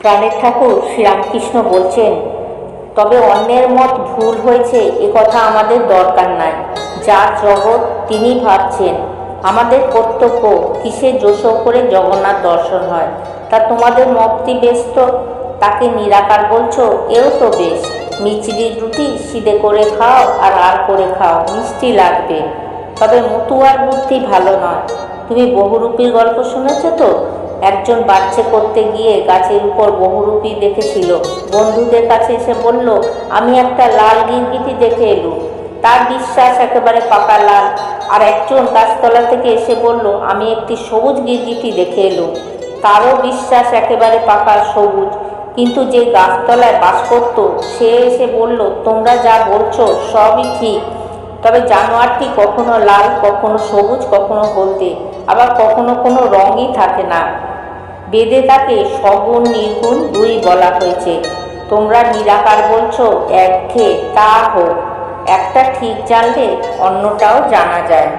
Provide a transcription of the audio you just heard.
প্রাণের ঠাকুর শ্রীরামকৃষ্ণ বলছেন, তবে অন্যের মত ভুল হয়েছে, এ কথা আমাদের দরকার নাই। যার জগৎ তিনি ভাবছেন, আমাদের কর্তব্য কিসে জোশ করে জগন্নাথ দর্শন হয়। তা তোমাদের মতটি বেশ তো? তাকে নিরাকার বলছো, এও তো বেশ। মিচড়ির রুটি সিদে করে খাও আর আর করে খাও, মিষ্টি লাগবে। তবে মতুয়ার বুদ্ধি ভালো নয়। তুমি বহুরূপীর গল্প শুনেছো তো? একজন বাচ্চা করতে গিয়ে গাছের উপর বহুরূপী দেখেছিল। বন্ধুদের কাছে এসে বলল, আমি একটা লাল গিরগিটি দেখে এলুম। তার বিশ্বাস একেবারে পাকা লাল। আর একজন গাছতলা থেকে এসে বলল, আমি একটি সবুজ গিরগিটি দেখে এলুম। তারও বিশ্বাস একেবারে পাকা সবুজ। কিন্তু যে গাছতলায় বাস করত, সে এসে বলল, তোমরা যা বলছো সবই ঠিক। তবে জানোয়ারটি কখনো লাল, কখনো সবুজ, কখনো হলদে। আবার কখনো কোনো রঙই থাকে না। বেদে তাকে সগুণ নির্গুণ দুই বলা হয়েছে। তোমরা নিরাকার বলছো এক খেয়ে তা হোক। একটা ঠিক জানলে অন্যটাও জানা যায়।